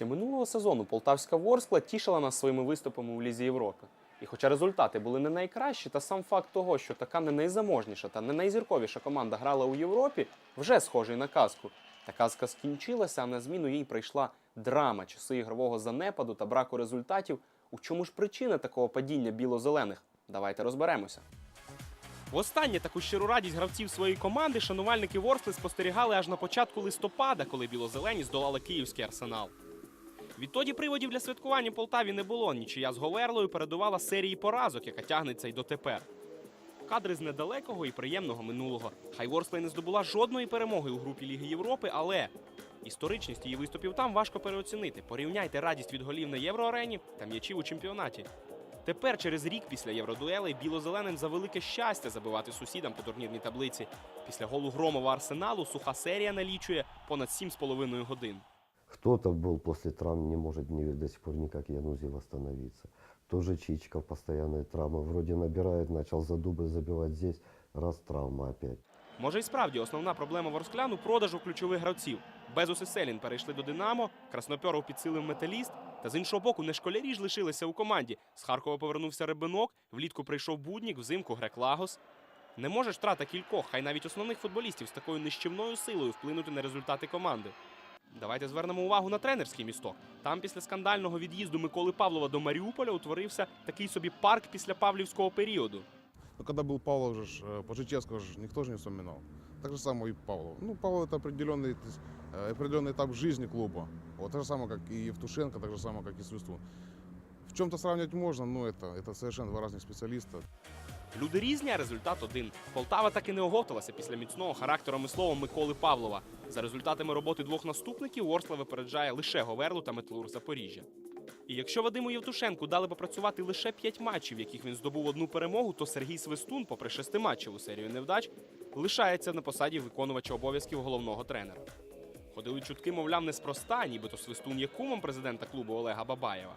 Ще минулого сезону полтавська Ворскла тішила нас своїми виступами у Лізі Європи. І хоча результати були не найкращі, та сам факт того, що така не найзаможніша та не найзірковіша команда грала у Європі, вже схожий на казку. Та казка скінчилася, а на зміну їй прийшла драма, часи ігрового занепаду та браку результатів. У чому ж причина такого падіння біло-зелених? Давайте розберемося. Востаннє таку щиру радість гравців своєї команди шанувальники Ворскли спостерігали аж на початку листопада, коли білозелені здолали київський арсенал. Відтоді приводів для святкування Полтаві не було. Нічия з Говерлою передувала серії поразок, яка тягнеться й дотепер. Кадри з недалекого і приємного минулого. Хай Ворскла й не здобула жодної перемоги у групі Ліги Європи, але історичність її виступів там важко переоцінити. Порівняйте радість від голів на євроарені та м'ячів у чемпіонаті. Тепер, через рік після євродуелей, білозеленим за велике щастя забивати сусідам по турнірній таблиці. Після голу Громова Арсеналу суха серія налічує понад 7,5 годин. Кто-то был после травм, не может не, до сих пор никак Янузи восстановиться. Тоже Чичков, постоянные травмы. Вроде набирает, начал за дубль забивать здесь, раз травма опять. Може, і справді основна проблема Ворсклян у продажу ключових гравців. Безус і Селін перейшли до Динамо, Краснопьоров підсилив металіст. Та з іншого боку, не школярі ж лишилися у команді. З Харкова повернувся Рибинок, влітку прийшов Буднік, взимку Грек Лагос. Не може ж втрата кількох, хай навіть основних футболістів з такою нищівною силою вплинути на результати команди. Давайте звернемо увагу на тренерський місток. Там після скандального від'їзду Миколи Павлова до Маріуполя утворився такий собі парк після Павлівського періоду. Но когда был Павлов, же, ж, э, Пожичевского же никто же не вспоминал. Так же самое и Павлов. Ну, Павлов это определенный, то есть, э, определенный этап жизни клуба. Вот так же самое, как и Евтушенко, так же самое, как и Свистун. В чем-то сравнивать можно, но это, это совершенно два разных специалиста. Люди різні, а результат один. Полтава так і не оговталася після міцного характером і словом Миколи Павлова. За результатами роботи двох наступників Ворскла випереджає лише Говерлу та Металург Запоріжжя. І якщо Вадиму Євтушенку дали попрацювати лише п'ять матчів, в яких він здобув одну перемогу, то Сергій Свистун, попри шестиматчеву серію невдач, лишається на посаді виконувача обов'язків головного тренера. Ходили чутки, мовляв, неспроста, нібито Свистун є кумом президента клубу Олега Бабаєва.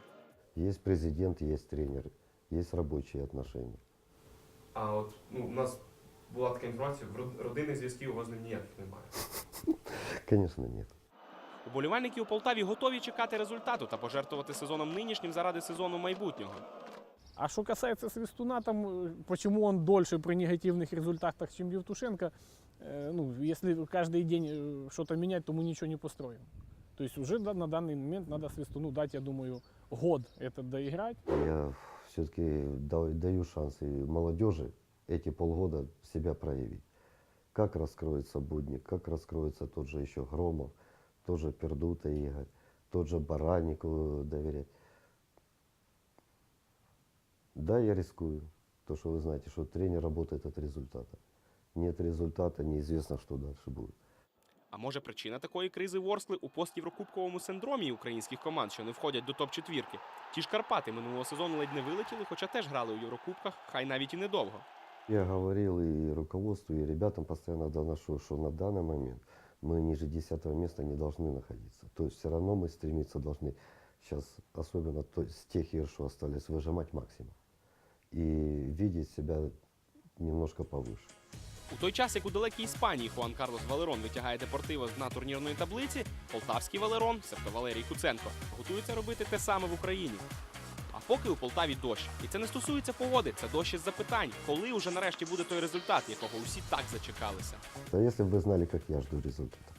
Есть президент, есть тренер, есть рабочие отношения. А от ну, у нас була така інформація, родинних зв'язків у вас ніяких немає. Конечно, нет. Уболівальники у Полтаві готові чекати результату та пожертвувати сезоном нинішнім заради сезону майбутнього. А что касается Свистуна, там, э, почему он дольше при негативных результатах, чем Евтушенко, э, ну, если каждый день э, что-то менять, то мы ничего не построим. То есть уже да, на данный момент надо Свистуну дать, я думаю, год это доиграть. Я все-таки даю шансы молодежи эти полгода себя проявить. Как раскроется Будник, как раскроется тот же еще Громов, тот же Пердута Игорь, тот же Бараннику доверять. Да, я рискую. То, что вы знаете, что тренер работает от результата. Нет результата, неизвестно, что дальше будет. А може причина такої кризи Ворскли у постєврокубковому синдромі українських команд, що не входять до топ-четвірки? Ті ж Карпати минулого сезону ледь не вилетіли, хоча теж грали у Єврокубках, хай навіть і недовго. Я говорил и руководству, и ребятам постоянно доношу, что на данный момент мы ниже 10 места не должны находиться. То есть все равно мы стремиться должны сейчас, особенно то, с тех игр, что остались, выжимать максимум. И видеть себя немножко повыше. У той час, як у далекій Іспанії Хуан Карлос Валерон витягає Депортиво з дна турнірної таблиці, полтавський Валерон, себто Валерій Куценко, готується робити те саме в Україні. А поки у Полтаві дощ. І це не стосується погоди, це дощ із запитань, коли уже нарешті буде той результат, якого усі так зачекалися. А якщо б ви знали, як я жду результата.